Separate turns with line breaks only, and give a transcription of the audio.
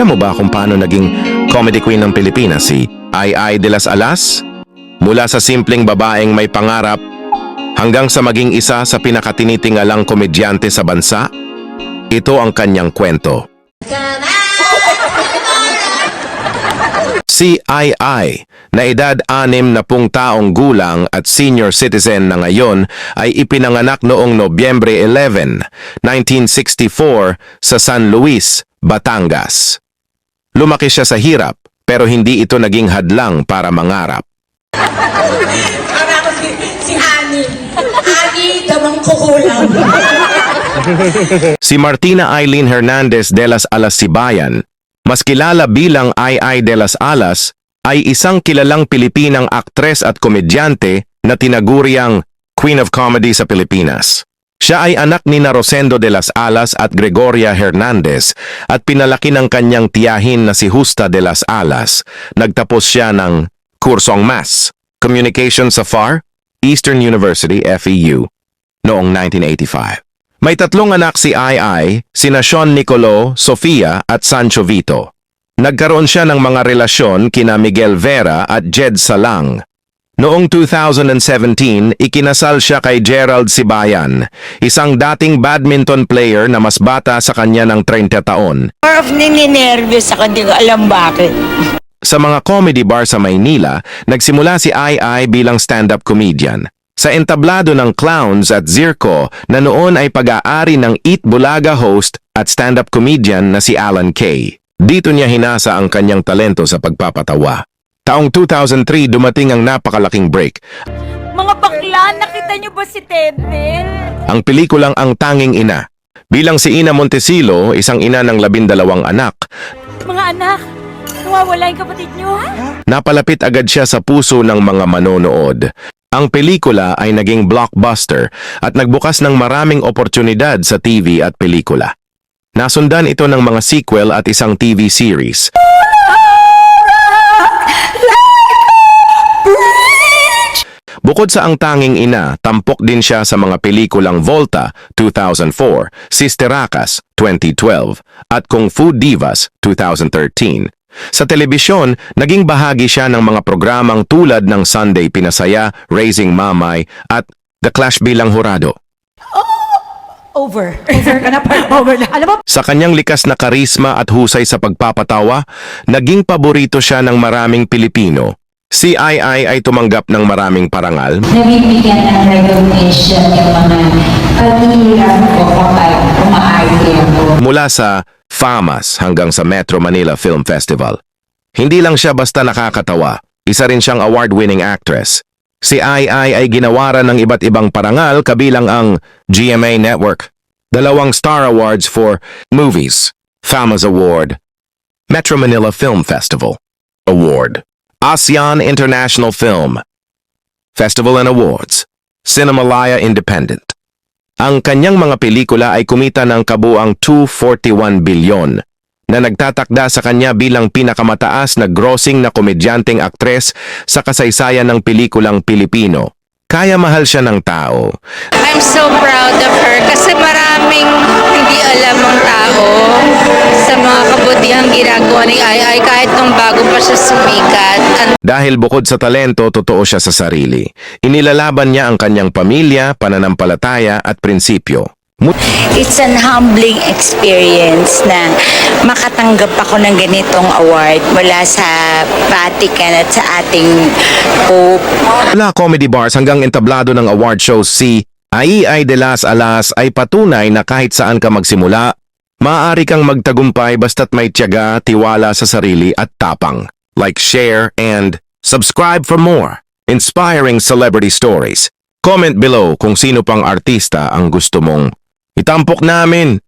Alam mo ba kung paano naging comedy queen ng Pilipinas si Ay Ay de las Alas? Mula sa simpleng babaeng may pangarap hanggang sa maging isa sa pinakatinitingalang komedyante sa bansa, ito ang kanyang kwento. Si Ai Ai, na edad anim na pung taong gulang at senior citizen na ngayon ay ipinanganak noong Nobyembre 11, 1964 sa San Luis, Batangas. Lumaki siya sa hirap pero hindi ito naging hadlang para mangarap.
Para ako si, si Ani. Ani, damang kukulang.
Si Martina Eileen Hernandez de las Alas Sibayan, mas kilala bilang Ai Ai de las Alas, ay isang kilalang Pilipinang aktres at komedyante na tinaguriang Queen of Comedy sa Pilipinas. Siya ay anak ni Rosendo de las Alas at Gregoria Hernandez at pinalaki ng kanyang tiyahin na si Justa de las Alas. Nagtapos siya ng kursong Mass, Communication sa FAR, Eastern University FEU, noong 1985. May tatlong anak si Ai, sina Sean Nicolo, Sofia at Sancho Vito. Nagkaroon siya ng mga relasyon kina Miguel Vera at Jed Salang. Noong 2017, ikinasal siya kay Gerald Sibayan, isang dating badminton player na mas bata sa kanya ng 30 taon.
More of nininervyos ako, hindi ko alam bakit.
Sa mga comedy bar sa Maynila, nagsimula si Ai Ai bilang stand-up comedian. Sa entablado ng Clowns at Zirco na noon ay pag-aari ng Eat Bulaga host at stand-up comedian na si Alan Kay. Dito niya hinasa ang kanyang talento sa pagpapatawa. Taong 2003 dumating ang napakalaking break.
Mga bakla, nakita niyo ba si Tednel?
Ang pelikulang Ang Tanging Ina. Bilang si Ina Montesilo, isang ina ng labindalawang anak,
Mga anak, nawawala yung kapatid niyo, ha?
Napalapit agad siya sa puso ng mga manonood. Ang pelikula ay naging blockbuster at nagbukas ng maraming oportunidad sa TV at pelikula. Nasundan ito ng mga sequel at isang TV series. Bukod sa Ang Tanging Ina, tampok din siya sa mga pelikulang Volta 2004, Sisteracas 2012 at Kung Fu Divas 2013. Sa telebisyon, naging bahagi siya ng mga programang tulad ng Sunday Pinasaya, Raising Mamay at The Clash bilang hurado.
Over. Over ka na, over na. Alam mo,
Sa kanyang likas na karisma at husay sa pagpapatawa, naging paborito siya ng maraming Pilipino. Si Ai ay tumanggap ng maraming parangal
nabibigyan ng recognition yung mga paghihirap ko kapag umaarte ako.
mula sa FAMAS hanggang sa Metro Manila Film Festival. Hindi lang siya basta nakakatawa, isa rin siyang award-winning actress. Si Ai ay ginawaran ng iba't ibang parangal kabilang ang GMA Network, dalawang Star Awards for Movies, FAMAS Award, Metro Manila Film Festival Award, ASEAN International Film Festival and Awards, Cinemalaya Independent. Ang kanyang mga pelikula ay kumita ng kabuang 241 bilyon na nagtatakda sa kanya bilang pinakamataas na grossing na komedyanteng aktres sa kasaysayan ng pelikulang Pilipino. Kaya mahal siya ng tao.
I'm so proud of her kasi maraming ginagawa ni Ai Ai kahit nung bago pa siya sumikat. Ang
Dahil bukod sa talento, totoo siya sa sarili. Inilalaban niya ang kanyang pamilya, pananampalataya at prinsipyo.
It's an humbling experience na makatanggap ako ng ganitong award mula sa Vatican at sa ating Pope.
Mula comedy bars hanggang entablado ng award shows si Ai Ai de las Alas ay patunay na kahit saan ka magsimula, maaari kang magtagumpay basta't may tiyaga, tiwala sa sarili at tapang. Like, share, and subscribe for more inspiring celebrity stories. Comment below kung sino pang artista ang gusto mong itampok namin.